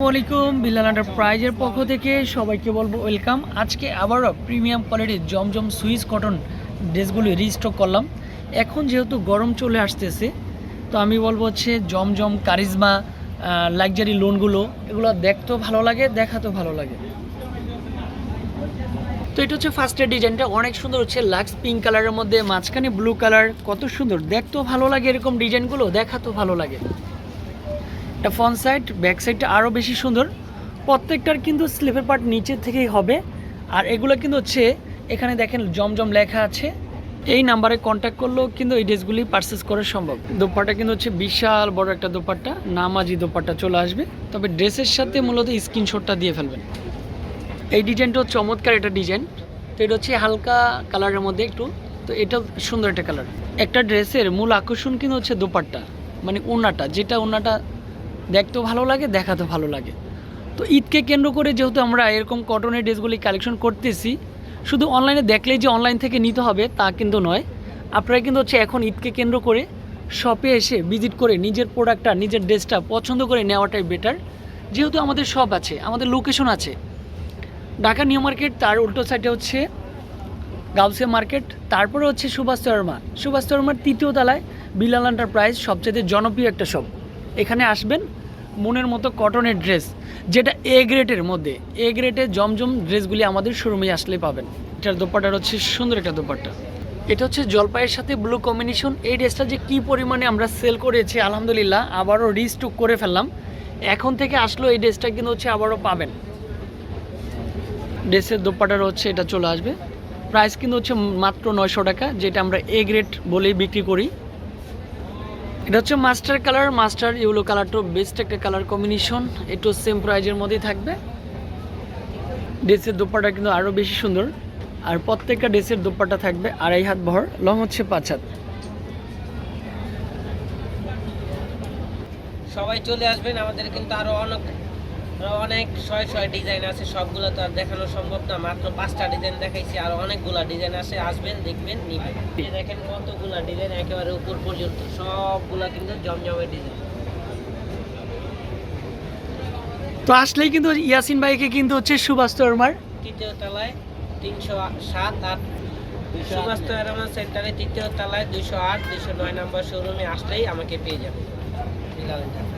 আসসালামাইকুম বিল্লাল প্রাইজের পক্ষ থেকে সবাইকে বলব ওয়েলকাম। আজকে আবারও প্রিমিয়াম কোয়ালিটির জমজম সুইস কটন ড্রেসগুলি রিস্টক করলাম। এখন যেহেতু গরম চলে আসতেছে, তো আমি বলব হচ্ছে জমজম কারিজমা লাক্সারি লোনগুলো এগুলো দেখতেও ভালো লাগে, দেখাতেও ভালো লাগে। তো এটা হচ্ছে ফার্স্টের ডিজাইনটা অনেক সুন্দর হচ্ছে লাক্স পিঙ্ক কালারের মধ্যে, মাঝখানে ব্লু কালার কত সুন্দর। দেখতেও ভালো লাগে এরকম ডিজাইনগুলো দেখাতেও ভালো লাগে। এটা ফ্রন্ট সাইড ব্যাক সাইডটা আরও বেশি সুন্দর। প্রত্যেকটার কিন্তু স্লিপের পার্ট নিচের থেকেই হবে। আর এগুলো কিন্তু হচ্ছে, এখানে দেখেন জমজম লেখা আছে। এই নাম্বারে কন্ট্যাক্ট করলেও কিন্তু এই ড্রেসগুলি পারচেস করা সম্ভব। দোপাট্টা কিন্তু হচ্ছে বিশাল বড় একটা দোপাট্টা, নামাজি দোপাট্টা চলে আসবে। তবে ড্রেসের সাথে মূলত স্ক্রিনশটটা দিয়ে ফেলবেন। এই ডিজাইনটাও চমৎকার একটা ডিজাইন তো এটা হচ্ছে হালকা কালারের মধ্যে একটু। তো এটা সুন্দর একটা কালার একটা ড্রেসের মূল আকর্ষণ কিন্তু হচ্ছে দোপাট্টা মানে ওনাটা যেটা ওনাটা দেখতেও ভালো লাগে, দেখাতেও ভালো লাগে। তো ঈদকে কেন্দ্র করে যেহেতু আমরা এরকম কটনের ড্রেসগুলি কালেকশন করতেছি, শুধু অনলাইনে দেখলেই যে অনলাইন থেকে নিতে হবে তা কিন্তু নয়। আপনারা কিন্তু হচ্ছে এখন ঈদকে কেন্দ্র করে শপে এসে ভিজিট করে নিজের প্রোডাক্টটা নিজের ড্রেসটা পছন্দ করে নেওয়াটাই বেটার যেহেতু আমাদের শপ আছে, আমাদের লোকেশন আছে। ঢাকা নিউ মার্কেট তার উল্টো সাইডে হচ্ছে গাউসিয়া মার্কেট তারপরে হচ্ছে সুভাষ শর্মা। সুভাষ শর্মার তৃতীয় তলায় বিলাল এন্টারপ্রাইজ সবচেয়ে জনপ্রিয় একটা শপ এখানে আসবেন, মনের মতো কটনের ড্রেস যেটা এ গ্রেডের মধ্যে এ গ্রেডের জমজম ড্রেসগুলি আমাদের শোরুমে আসলে পাবেন। এটার দোপাট্টার হচ্ছে সুন্দর একটা দোপাট্টা। এটা হচ্ছে জলপাইয়ের সাথে ব্লু কম্বিনেশন এই ড্রেসটা যে কী পরিমাণে আমরা সেল করেছি, আলহামদুলিল্লাহ, আবারও রিস্টক করে ফেললাম। এখন থেকে আসলো এই ড্রেসটা কিন্তু হচ্ছে আবারও পাবেন। ড্রেসের দোপাটার হচ্ছে এটা চলে আসবে। প্রাইস কিন্তু হচ্ছে মাত্র নয়শো টাকা, যেটা আমরা এ গ্রেড বলেই বিক্রি করি। এটা হচ্ছে মাস্টার কালার, মাস্টার ইউলো কালারটাও বেস্ট একটা কালার কম্বিনেশন একটু সেম প্রাইজের মধ্যেই থাকবে। ড্রেসের দোপাটা কিন্তু আরও বেশি সুন্দর। আর প্রত্যেকটা ড্রেসের দোপাটা থাকবে আড়াই হাত ভর লং হচ্ছে পাঁচ হাত। সবাই চলে আসবেন, আমাদের কিন্তু আরও অনেক অনেক ছয় ছয় ডিজাইন আছে সবগুলো তো আর দেখানো সম্ভব না। মাত্র পাঁচটা ডিজাইন দেখাইছি আর অনেকগুলা ডিজাইন আছে আসবেন দেখবেন নিবেন। দেখেন কতগুলা ডিজাইন একেবারে উপর পর্যন্ত সবগুলা কিন্তু জমজমের ডিজাইন তো আসলেই কিন্তু ইয়াসিন ভাইকে কিন্তু হচ্ছে সুভাষ তরমার তৃতীয় তলায় তিনশো সাত আট সুভাষ এরামান সেন্টারে তৃতীয় তলায় দুইশো আট দুইশো নয় নম্বর শোরুমে আসলেই আমাকে পেয়ে এন্টারপ্রাইজ।